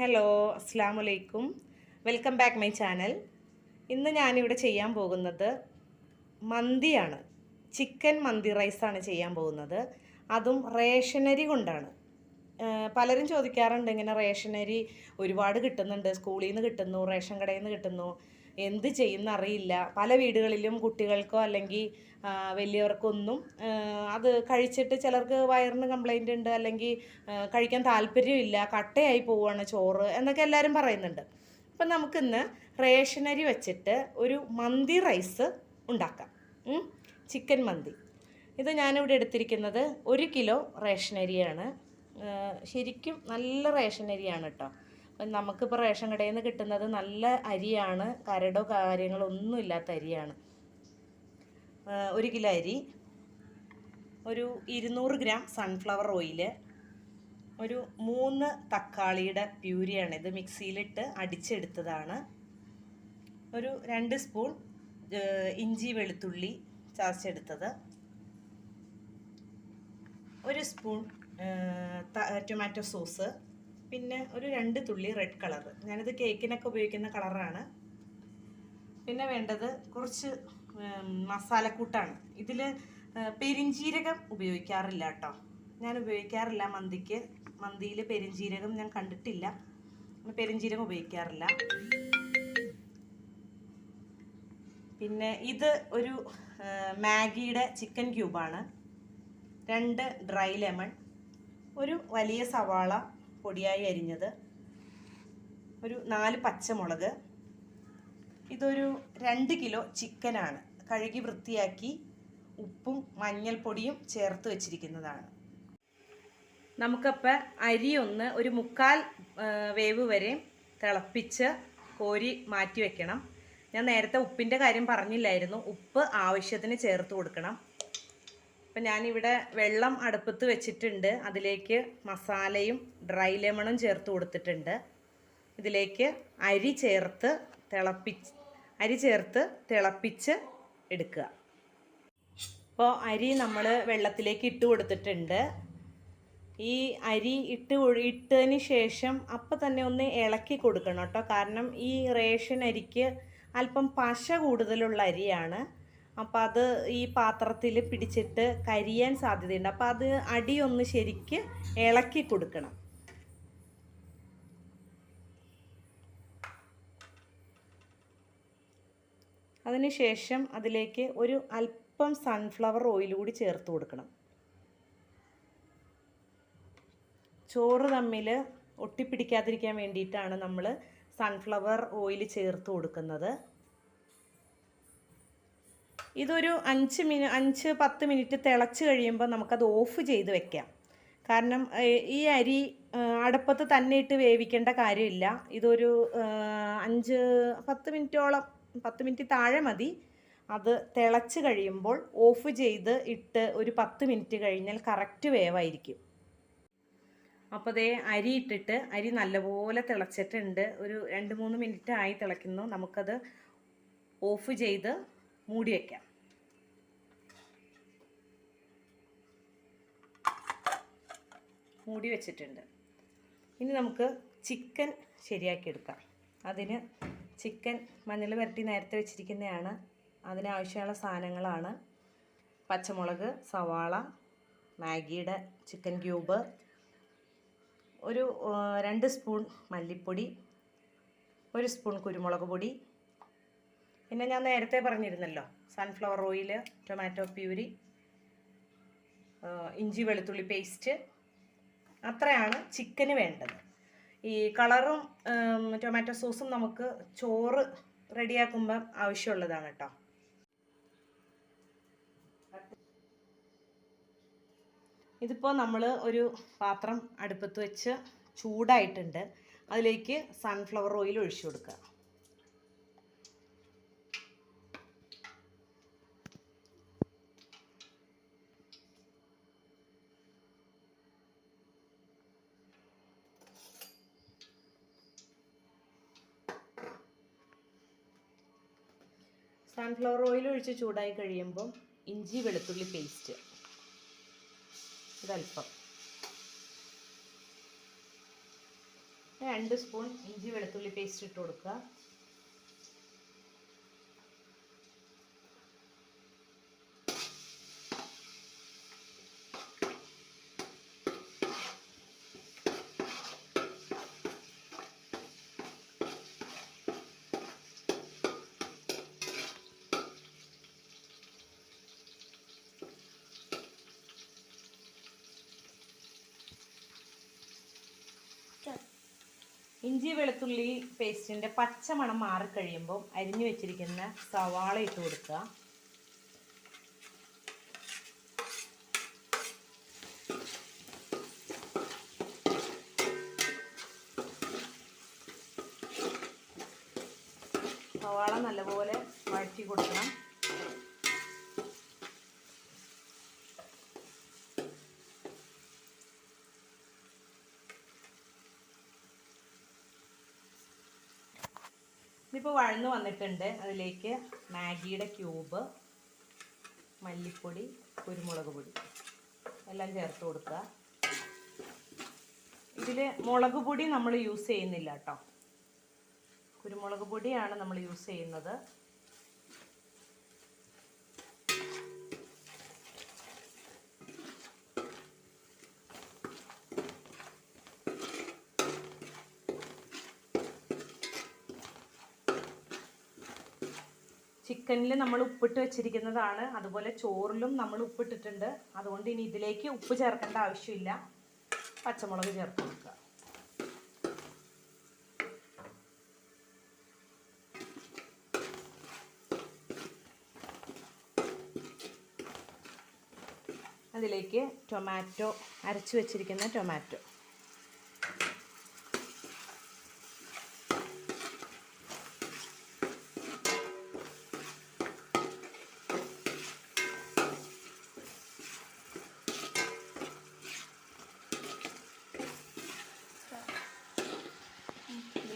Hello അസ്സാം വലൈക്കും welcome back my channel ഇന്ന് ഞാനിവിടെ ചെയ്യാൻ പോകുന്നത് മന്തിയാണ്. ചിക്കൻ മന്തി റൈസാണ് ചെയ്യാൻ പോകുന്നത്. അതും റേഷനരി കൊണ്ടാണ്. പലരും ചോദിക്കാറുണ്ട് ഇങ്ങനെ റേഷനരി ഒരുപാട് കിട്ടുന്നുണ്ട് സ്കൂളിൽ നിന്ന് കിട്ടുന്നു റേഷൻ കടയിൽ നിന്ന് കിട്ടുന്നു. എന്ത് ചെയ്യുന്ന അറിയില്ല പല വീടുകളിലും കുട്ടികൾക്കോ അല്ലെങ്കിൽ വലിയവർക്കോ വലിയവർക്കൊന്നും അത് കഴിച്ചിട്ട് ചിലർക്ക് വയറിന് കംപ്ലൈന്റ് ഉണ്ട് അല്ലെങ്കിൽ കഴിക്കാൻ താല്പര്യമില്ല കട്ടയായി പോവുകയാണ് ചോറ് എന്നൊക്കെ എല്ലാവരും പറയുന്നുണ്ട്. അപ്പം നമുക്കിന്ന് റേഷനരി വെച്ചിട്ട് ഒരു മന്തി റൈസ് ഉണ്ടാക്കാം. ചിക്കൻ മന്തി. ഇത് ഞാനിവിടെ എടുത്തിരിക്കുന്നത് ഒരു കിലോ റേഷനരിയാണ്. ശരിക്കും നല്ല റേഷനരിയാണ് കേട്ടോ. നമുക്കിപ്പോൾ റേഷൻ കടയിൽ നിന്ന് കിട്ടുന്നത് നല്ല അരിയാണ്. കരടോ കാര്യങ്ങളോ ഒന്നും ഇല്ലാത്ത അരിയാണ്. ഒരു കിലോ അരി. ഒരു ഇരുന്നൂറ് ഗ്രാം സൺഫ്ലവർ ഓയിൽ ഒരു മൂന്ന് തക്കാളിയുടെ പ്യൂരിയാണ് ഇത് മിക്സിയിലിട്ട് അടിച്ചെടുത്തതാണ്. ഒരു രണ്ട് സ്പൂൺ ഇഞ്ചി വെളുത്തുള്ളി ചതച്ചെടുത്തത്. ഒരു സ്പൂൺ ടൊമാറ്റോ സോസ് പിന്നെ ഒരു രണ്ട് തുള്ളി റെഡ് കളർ ഞാനിത് കേക്കിനൊക്കെ ഉപയോഗിക്കുന്ന കളറാണ് പിന്നെ വേണ്ടത് കുറച്ച് മസാലക്കൂട്ടാണ്. ഇതിൽ പെരിഞ്ജീരകം ഉപയോഗിക്കാറില്ല കേട്ടോ ഞാൻ ഉപയോഗിക്കാറില്ല മന്തിക്ക്. മന്തിയിൽ പെരിഞ്ജീരകം ഞാൻ കണ്ടിട്ടില്ല. പെരിഞ്ജീരകം ഉപയോഗിക്കാറില്ല. പിന്നെ ഇത് ഒരു മാഗിയുടെ ചിക്കൻ ക്യൂബാണ്. രണ്ട് ഡ്രൈ ലെമൺ. ഒരു വലിയ സവാള. പൊടിയായി അരിഞ്ഞത് ഒരു നാല് പച്ചമുളക്. ഇതൊരു രണ്ട് കിലോ ചിക്കനാണ്. കഴുകി വൃത്തിയാക്കി ഉപ്പും മഞ്ഞൾപ്പൊടിയും ചേർത്ത് വെച്ചിരിക്കുന്നതാണ്. നമുക്കപ്പോൾ അരിയൊന്ന് ഒരു മുക്കാൽ വേവ് വരെ തിളപ്പിച്ച് കോരി മാറ്റി വെക്കണം. ഞാൻ നേരത്തെ ഉപ്പിന്റെ കാര്യം പറഞ്ഞില്ലായിരുന്നു. ഉപ്പ് ആവശ്യത്തിന് ചേർത്ത് കൊടുക്കണം. അപ്പം ഞാനിവിടെ വെള്ളം അടുപ്പത്ത് വെച്ചിട്ടുണ്ട്. അതിലേക്ക് മസാലയും ഡ്രൈ ലെമണും ചേർത്ത് കൊടുത്തിട്ടുണ്ട്. ഇതിലേക്ക് അരി ചേർത്ത് തിളപ്പിച്ച് അരി ചേർത്ത് തിളപ്പിച്ച് എടുക്കുക. അപ്പോൾ അരി നമ്മൾ വെള്ളത്തിലേക്ക് ഇട്ട് കൊടുത്തിട്ടുണ്ട്. ഈ അരി ഇട്ട് ഇട്ടതിന് ശേഷം അപ്പം തന്നെ ഒന്ന് ഇളക്കി കൊടുക്കണം കേട്ടോ. കാരണം ഈ റേഷൻ അരിക്ക് അല്പം പശ കൂടുതലുള്ള അരിയാണ്. അപ്പം അത് ഈ പാത്രത്തിൽ പിടിച്ചിട്ട് കരിയാൻ സാധ്യതയുണ്ട്. അപ്പോൾ അത് അടിയൊന്ന് ശരിക്ക് ഇളക്കി കൊടുക്കണം. അതിനുശേഷം അതിലേക്ക് ഒരു അല്പം സൺഫ്ലവർ ഓയിൽ കൂടി ചേർത്ത് കൊടുക്കണം. ചോറ് തമ്മിൽ ഒട്ടിപ്പിടിക്കാതിരിക്കാൻ വേണ്ടിയിട്ടാണ് നമ്മൾ സൺഫ്ലവർ ഓയിൽ ചേർത്ത് കൊടുക്കുന്നത്. ഇതൊരു അഞ്ച് മിനി അഞ്ച് പത്ത് മിനിറ്റ് തിളച്ച് കഴിയുമ്പോൾ നമുക്കത് ഓഫ് ചെയ്ത് വെക്കാം. കാരണം ഈ അരി അടുപ്പത്ത് തന്നെ ഇട്ട് വേവിക്കേണ്ട കാര്യമില്ല. ഇതൊരു അഞ്ച് പത്ത് മിനിറ്റോളം പത്ത് മിനിറ്റ് താഴെ മതി. അത് തിളച്ച് കഴിയുമ്പോൾ ഓഫ് ചെയ്ത് ഇട്ട് ഒരു പത്ത് മിനിറ്റ് കഴിഞ്ഞാൽ കറക്റ്റ് വേവായിരിക്കും. അപ്പോൾ ദേ അരി ഇട്ടിട്ട് അരി നല്ലപോലെ തിളച്ചിട്ടുണ്ട്. ഒരു രണ്ട് മൂന്ന് മിനിറ്റ് ആയി തിളയ്ക്കുന്നു. നമുക്കത് ഓഫ് ചെയ്ത് മൂടി വയ്ക്കാം മൂടി വെച്ചിട്ടുണ്ട്. ഇനി നമുക്ക് ചിക്കൻ ശരിയാക്കി എടുക്കാം അതിന് ചിക്കൻ മഞ്ഞൾ വരട്ടി നേരത്തെ വെച്ചിരിക്കുന്നതാണ്. അതിനാവശ്യമുള്ള സാധനങ്ങളാണ്. പച്ചമുളക് സവാള മാഗിയുടെ ചിക്കൻ ക്യൂബ് ഒരു രണ്ട് സ്പൂൺ മല്ലിപ്പൊടി ഒരു സ്പൂൺ കുരുമുളക് പൊടി പിന്നെ ഞാൻ നേരത്തെ പറഞ്ഞിരുന്നല്ലോ സൺഫ്ലവർ ഓയിൽ ടൊമാറ്റോ പ്യൂരി ഇഞ്ചി വെളുത്തുള്ളി പേസ്റ്റ് അത്രയാണ് ചിക്കന് വേണ്ടത്. ഈ കളറും ടൊമാറ്റോ സോസും നമുക്ക് ചോറ് റെഡിയാക്കുമ്പോൾ ആവശ്യമുള്ളതാണ് കേട്ടോ ഇതിപ്പോൾ നമ്മൾ ഒരു പാത്രം അടുപ്പത്ത് വെച്ച് ചൂടായിട്ടുണ്ട്. അതിലേക്ക് സൺഫ്ലവർ ഓയിൽ ഒഴിച്ചു കൊടുക്കുക. സൺഫ്ലവർ ഓയിൽ ഒഴിച്ച് ചൂടായി കഴിയുമ്പോൾ ഇഞ്ചി വെളുത്തുള്ളി പേസ്റ്റ് ഇതല്പം രണ്ട് സ്പൂൺ ഇഞ്ചി വെളുത്തുള്ളി പേസ്റ്റ് ഇട്ട് കൊടുക്കുക. ഇഞ്ചി വെളുത്തുള്ളി പേസ്റ്റിന്റെ പച്ചമണം മാറിക്കഴിയുമ്പോൾ അരിഞ്ഞു വെച്ചിരിക്കുന്ന സവാള ഇട്ട് കൊടുക്കുക. സവാള നല്ലപോലെ വഴറ്റി കൊടുക്കണം. ഇതിപ്പോൾ വഴന്ന് വന്നിട്ടുണ്ട്. അതിലേക്ക് മാഗിയുടെ ക്യൂബ് മല്ലിപ്പൊടി കുരുമുളക് പൊടി. എല്ലാം ചേർത്ത് കൊടുക്കുക. ഇതിൽ മുളക് പൊടി നമ്മൾ യൂസ് ചെയ്യുന്നില്ല കേട്ടോ കുരുമുളക് പൊടിയാണ് നമ്മൾ യൂസ് ചെയ്യുന്നത്. ചിക്കനിൽ നമ്മൾ ഉപ്പിട്ട് വെച്ചിരിക്കുന്നതാണ്. അതുപോലെ ചോറിലും നമ്മൾ ഉപ്പിട്ടിട്ടുണ്ട്. അതുകൊണ്ട് ഇനി ഇതിലേക്ക് ഉപ്പ് ചേർക്കേണ്ട ആവശ്യമില്ല. പച്ചമുളക് ചേർത്ത് കൊടുക്കുക അതിലേക്ക് ടൊമാറ്റോ അരച്ച് വെച്ചിരിക്കുന്ന ടൊമാറ്റോ.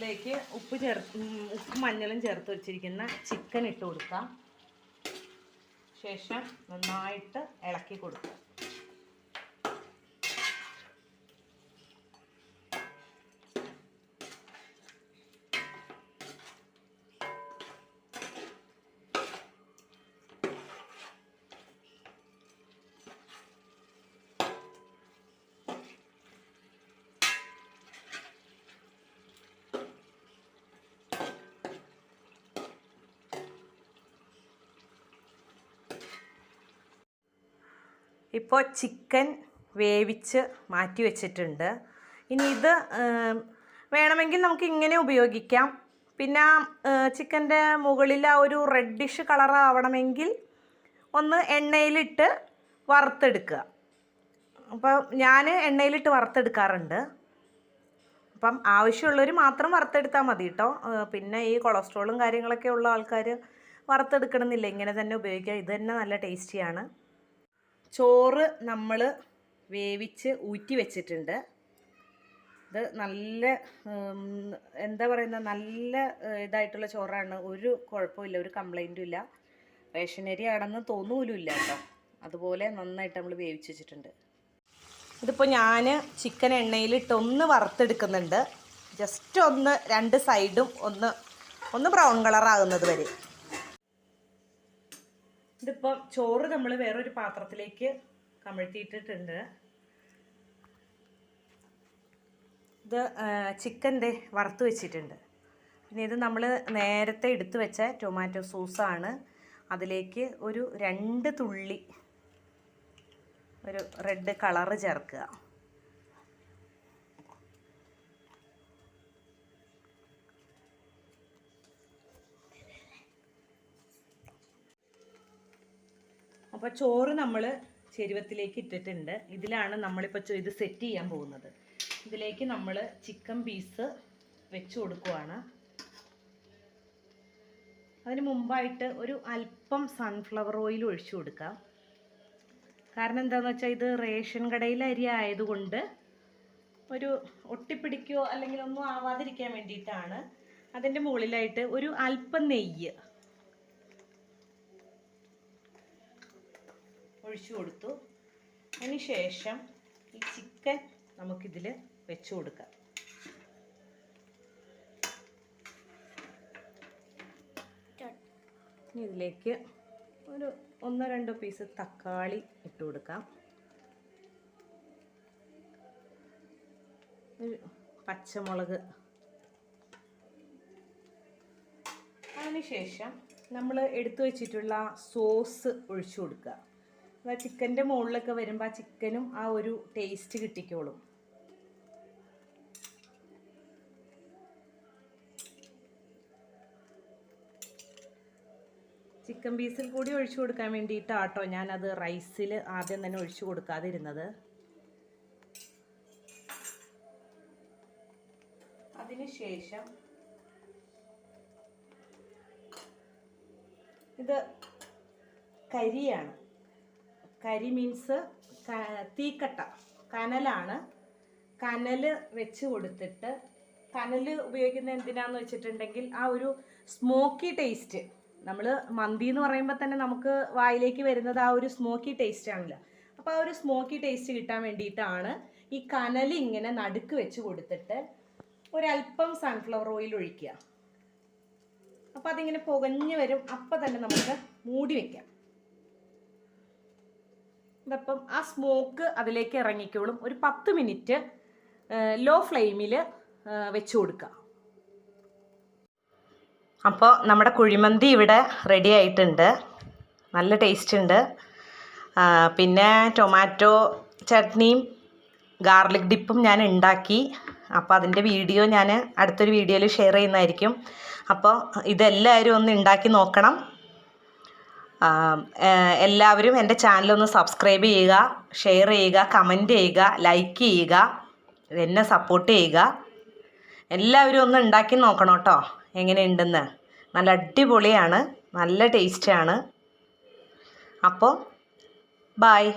ഇതിലേക്ക് ഉപ്പ് ചേർ ഉപ്പ് മഞ്ഞളും ചേർത്ത് വെച്ചിരിക്കുന്ന ചിക്കൻ ഇട്ട് കൊടുക്കാം. ശേഷം നന്നായിട്ട് ഇളക്കി കൊടുക്കുക ഇപ്പോൾ ചിക്കൻ വേവിച്ച് മാറ്റി വെച്ചിട്ടുണ്ട്. ഇനി ഇത് വേണമെങ്കിൽ നമുക്ക് ഇങ്ങനെ ഉപയോഗിക്കാം. പിന്നെ ചിക്കന്റെ മുകളിൽ ആ ഒരു റെഡിഷ് കളർ ആവണമെങ്കിൽ ഒന്ന് എണ്ണയിലിട്ട് വറുത്തെടുക്കുക. അപ്പോൾ ഞാൻ എണ്ണയിലിട്ട് വറുത്തെടുക്കാറുണ്ട്. അപ്പം ആവശ്യമുള്ളവർ മാത്രം വറുത്തെടുത്താൽ മതി കേട്ടോ പിന്നെ ഈ കൊളസ്ട്രോളും കാര്യങ്ങളൊക്കെ ഉള്ള ആൾക്കാർ വറുത്തെടുക്കണമെന്നില്ല. ഇങ്ങനെ തന്നെ ഉപയോഗിക്കുക. ഇത് തന്നെ നല്ല ടേസ്റ്റിയാണ് ചോറ് നമ്മൾ വേവിച്ച് ഊറ്റി വെച്ചിട്ടുണ്ട്. ഇത് നല്ല എന്താ പറയുന്ന നല്ല ഇതായിട്ടുള്ള ചോറാണ്. ഒരു കുഴപ്പമില്ല ഒരു കംപ്ലൈന്റും ഇല്ല. റേഷനരി ആണെന്ന് തോന്നൂലുമില്ല കേട്ടോ. അതുപോലെ നന്നായിട്ട് നമ്മൾ വേവിച്ച് വെച്ചിട്ടുണ്ട്. ഇതിപ്പോൾ ഞാൻ ചിക്കൻ എണ്ണയിലിട്ട് ഒന്ന് വറുത്തെടുക്കുന്നുണ്ട്. ജസ്റ്റ് ഒന്ന് രണ്ട് സൈഡും ഒന്ന് ഒന്ന് ബ്രൗൺ കളറാകുന്നത് വരെ. ഇതിപ്പം ചോറ് നമ്മൾ വേറൊരു പാത്രത്തിലേക്ക് കമഴ്ത്തിയിട്ടിട്ടുണ്ട്. ഇത് ചിക്കന്റെ വറുത്ത് വെച്ചിട്ടുണ്ട്. പിന്നെ ഇത് നമ്മൾ നേരത്തെ എടുത്തു വെച്ച ടൊമാറ്റോ സോസാണ് അതിലേക്ക് ഒരു രണ്ട് തുള്ളി ഒരു റെഡ് കളറ് ചേർക്കുക. അപ്പോൾ ചോറ് നമ്മൾ ചെരുവത്തിലേക്ക് ഇട്ടിട്ടുണ്ട്. ഇതിലാണ് നമ്മളിപ്പോൾ ചോ- ഇത് സെറ്റ് ചെയ്യാൻ പോകുന്നത്. ഇതിലേക്ക് നമ്മൾ ചിക്കൻ പീസ് വെച്ച് കൊടുക്കുവാണ്. അതിന് മുമ്പായിട്ട് ഒരു അല്പം സൺഫ്ലവർ ഓയിൽ ഒഴിച്ചു കൊടുക്കാം. കാരണം എന്താണെന്ന് വെച്ചാൽ ഇത് റേഷൻ കടയിൽ അരി ആയതുകൊണ്ട് ഒരു ഒട്ടിപ്പിടിക്കോ അല്ലെങ്കിൽ ഒന്നും ആവാതിരിക്കാൻ വേണ്ടിയിട്ടാണ്. അതിന്റെ മുകളിലായിട്ട് ഒരു അല്പം നെയ്യ് ഒഴിച്ചു കൊടുത്തു. അതിനുശേഷം ഈ ചിക്കൻ നമുക്കിതിൽ വെച്ച് കൊടുക്കാം. ഇതിലേക്ക് ഒരു ഒന്നോ രണ്ടോ പീസ് തക്കാളി ഇട്ട് കൊടുക്കാം. ഒരു പച്ചമുളക്. അതിനുശേഷം നമ്മൾ എടുത്തു വച്ചിട്ടുള്ള സോസ് ഒഴിച്ചു കൊടുക്കുക. ആ ചിക്കന്റെ മുകളിലൊക്കെ വരുമ്പോൾ ആ ചിക്കനും ആ ഒരു ടേസ്റ്റ് കിട്ടിക്കോളും. ചിക്കൻ പീസിൽ കൂടി ഒഴിച്ചു കൊടുക്കാൻ വേണ്ടിയിട്ടാട്ടോ ഞാനത് റൈസിൽ ആദ്യം തന്നെ ഒഴിച്ചു കൊടുക്കാതിരുന്നത്. അതിനുശേഷം ഇത് കരിയാണ്. കരി മീൻസ് തീക്കട്ട കനലാണ്. കനൽ വെച്ച് കൊടുത്തിട്ട് കനൽ ഉപയോഗിക്കുന്നത് എന്തിനാന്ന് വെച്ചിട്ടുണ്ടെങ്കിൽ ആ ഒരു സ്മോക്കി ടേസ്റ്റ് നമ്മൾ മന്തി എന്ന് പറയുമ്പോൾ തന്നെ നമുക്ക് വായിലേക്ക് വരുന്നത് ആ ഒരു സ്മോക്കി ടേസ്റ്റ് ആണല്ലോ. അപ്പോൾ ആ ഒരു സ്മോക്കി ടേസ്റ്റ് കിട്ടാൻ വേണ്ടിയിട്ടാണ് ഈ കനൽ ഇങ്ങനെ നടുക്ക് വെച്ച് കൊടുത്തിട്ട് ഒരല്പം സൺഫ്ലവർ ഓയിൽ ഒഴിക്കുക. അപ്പോൾ അതിങ്ങനെ പുകഞ്ഞ് വരും. അപ്പം തന്നെ നമുക്ക് മൂടി വെക്കാം. ഇതപ്പം ആ സ്മോക്ക് അതിലേക്ക് ഇറങ്ങിക്കോളും. ഒരു പത്ത് മിനിറ്റ് ലോ ഫ്ലെയിമിൽ വെച്ച് കൊടുക്കുക അപ്പോൾ നമ്മുടെ കുഴിമന്തി ഇവിടെ റെഡി ആയിട്ടുണ്ട്. നല്ല ടേസ്റ്റ് ഉണ്ട്. പിന്നെ ടൊമാറ്റോ ചട്നിയും ഗാർലിക് ഡിപ്പും ഞാൻ ഉണ്ടാക്കി. അപ്പോൾ അതിന്റെ വീഡിയോ ഞാൻ അടുത്തൊരു വീഡിയോയിൽ ഷെയർ ചെയ്യുന്നതായിരിക്കും. അപ്പോൾ ഇതെല്ലാവരും ഒന്ന് ഉണ്ടാക്കി നോക്കണം. എല്ലാവരും എന്റെ ചാനലൊന്ന് സബ്സ്ക്രൈബ് ചെയ്യുക ഷെയർ ചെയ്യുക കമന്റ് ചെയ്യുക ലൈക്ക് ചെയ്യുക എന്നെ സപ്പോർട്ട് ചെയ്യുക. എല്ലാവരും ഒന്ന് ഉണ്ടാക്കി നോക്കണം കേട്ടോ എങ്ങനെയുണ്ടെന്ന്. നല്ല അടിപൊളിയാണ് നല്ല ടേസ്റ്റാണ്. അപ്പോൾ ബായ്